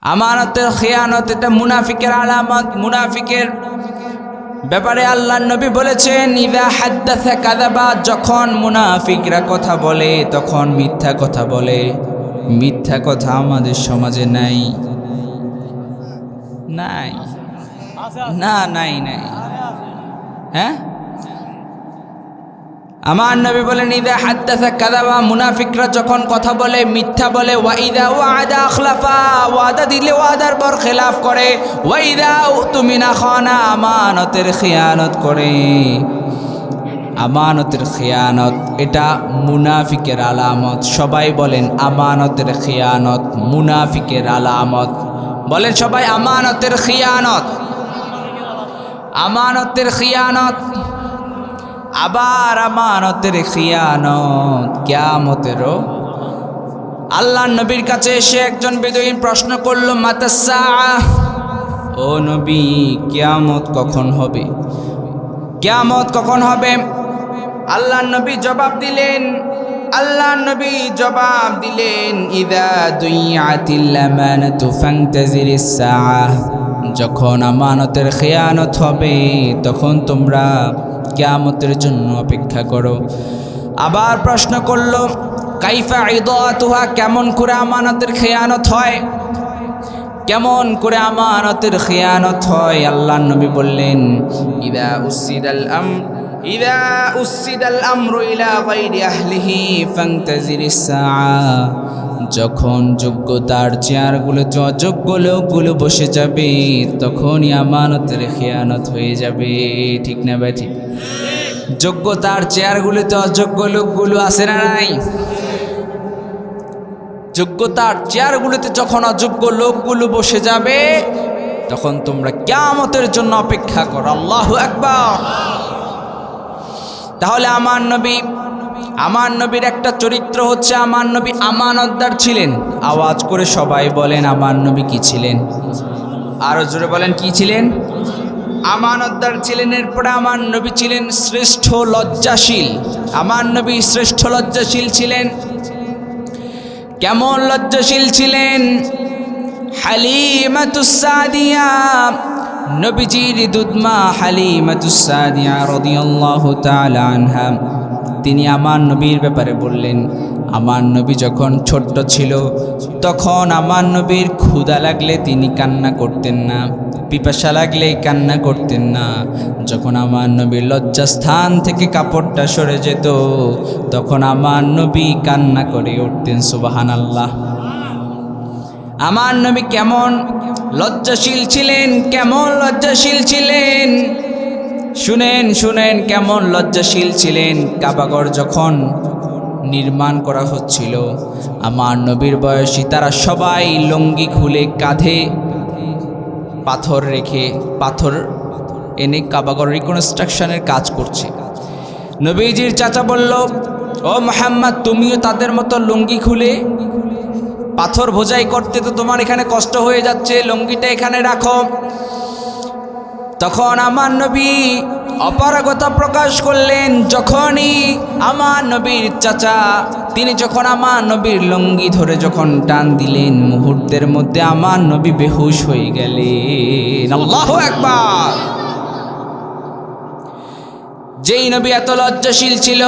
আমানতের খেয়ানত, এটা মুনাফিকের আলামত, মুনাফিকের ব্যাপারে আল্লাহ নবী বলেছেন, ইদা হাদ্দাসা কাদাবা যখন মুনাফিকরা কথা বলে, তখন মিথ্যা কথা বলে। মিথ্যা কথা আমাদের সমাজে নাই। নাই। না, নাই নাই। হ্যাঁ? আমার নবী বলেন, ইদা হাদ্দাসা কাদাবা মুনাফিকরা যখন কথা বলে, মিথ্যা বলে ওয়াইদা ওয়াদা আখলাফা ওয়াদা দিলে ওয়াদার পর খেলাফ করে। ওয়াইদা তুমি না খানা আমানতের খিয়ানত করে। আমানতের খিয়ানত, এটা মুনাফিকের আলামত। সবাই বলেন, আমানতের খিয়ানত, মুনাফিকের আলামত বলেন সবাই, আমানতের খিয়ানত আমানতের খিয়ানত। আবার আমানতের খিয়ানত, কেয়ামতেরও। আল্লাহ নবীর কাছে এসে একজন বেদুইন প্রশ্ন করল মাতাসা ও নবী, কেয়ামত কখন হবে? কেয়ামত কখন হবে? আল্লাহ নবী জবাব দিলেন, আল্লাহ নবী জবাব দিলেন, ইদা দুইয়াতিল্লামানাতু ফান্তাজিরিস সাআহ। যখন আমানতের খেয়ানত হবে, তখন তোমরা কেয়ামতের জন্য অপেক্ষা করো। আবার প্রশ্ন করল, কাইফা ইদাতুহা, কেমন করে আমানতের খেয়ানত হয়? কেমন করে আমানতের খেয়ানত হয়? আল্লাহ নবী বললেন, ইদা উসিদাল আম ইদা উসিদ আল আমরু ইলা গায়রি আহলিহি ফান্তাজিরিস সাআ। যখন যোগ্যতার চেয়ারগুলো অযোগ্য লোকগুলো বসে যাবে, তখনই আমানতের খেয়ানত হয়ে যাবে। ঠিক না ভাই, ঠিক? যোগ্যতার চেয়ারগুলোতে অযোগ্য লোকগুলো আসে না নাই? যোগ্যতার চেয়ারগুলোতে যখন অযোগ্য লোকগুলো বসে যাবে, তখন তোমরা কেয়ামতের জন্য অপেক্ষা করো। আল্লাহ একবার তাহলে আমার নবী আমার নবীর একটা চরিত্র হচ্ছে আমার নবী আমানতদার ছিলেন। আওয়াজ করে সবাই বলেন, আমার নবী কি ছিলেন? আরও জোরে বলেন, কি ছিলেন? আমানতদার ছিলেন, এরপরে আমার নবী ছিলেন শ্রেষ্ঠ লজ্জাশীল। আমার নবী শ্রেষ্ঠ লজ্জাশীল ছিলেন। কেমন লজ্জাশীল ছিলেন? হালিমাতুসাদিয়া নবীজির দুধমা হালিমাতুসাদিয়া রাদিয়াল্লাহু তাআলা আনহা। তিনি আমার নবীর ব্যাপারে বললেন, আমার নবী যখন ছোট্ট ছিল, তখন আমার নবীর ক্ষুধা লাগলে তিনি কান্না করতেন না, পিপাসা লাগলে কান্না করতেন না। যখন আমার নবীর লজ্জাস্থান থেকে কাপড়টা সরে যেত, তখন আমার নবী কান্না করে উঠতেন সুবাহান আল্লাহ আমার নবী কেমন লজ্জাশীল ছিলেন, কেমন লজ্জাশীল ছিলেন? শুনেন শুনেন কেমন লজ্জাশীল ছিলেন কাবাগর যখন নির্মাণ করা হচ্ছিল। আমার নবীর বয়সী তারা সবাই লঙ্গি খুলে কাঁধে পাথর রেখে পাথর এনে কাবাগর রিকনস্ট্রাকশনের কাজ করছে। নবীজির চাচা বলল, ও মোহাম্মদ, তুমিও তাদের মতো লুঙ্গি খুলে পাথর বোঝাই করতে তো তোমার এখানে কষ্ট হয়ে যাচ্ছে, লুঙ্গিটা এখানে রাখো। তখন আমার নবী অপারগতা প্রকাশ করলেন, যখনই আমার নবীর চাচা, তিনি যখন আমার নবীর লঙ্গি ধরে যখন টান দিলেন, মুহূর্তের মধ্যে আমার নবী বেহুশ হয়ে গেলেন। আল্লাহ একবার যেই নবী এত লজ্জাশীল ছিল,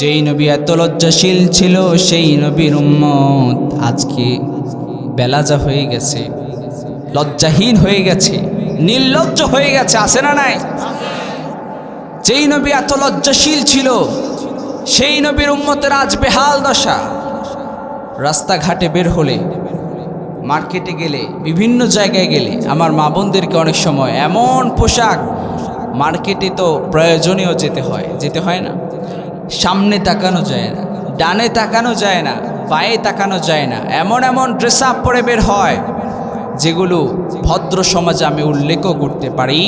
যেই নবী এত লজ্জাশীল ছিল, সেই নবীর উম্মত আজকে বেলাজা হয়ে গেছে, লজ্জাহীন হয়ে গেছে। নির্লজ্জ হয়ে গেছে, আছে না নাই? যেই নবী এত লজ্জাশীল ছিল, সেই নবীর উম্মতের আজ বেহাল দশা। রাস্তাঘাটে বের হলে, মার্কেটে গেলে, বিভিন্ন জায়গায় গেলে, আমার মা বোনদেরকে অনেক সময় এমন পোশাক মার্কেটে তো প্রয়োজনীয় যেতে হয় যেতে হয় না। সামনে তাকানো যায় না, ডানে তাকানো যায় না পায়ে তাকানো যায় না, এমন এমন ড্রেস আপ পরে বের হয়। যেগুলো ভদ্র সমাজে আমি উল্লেখও করতে পারি।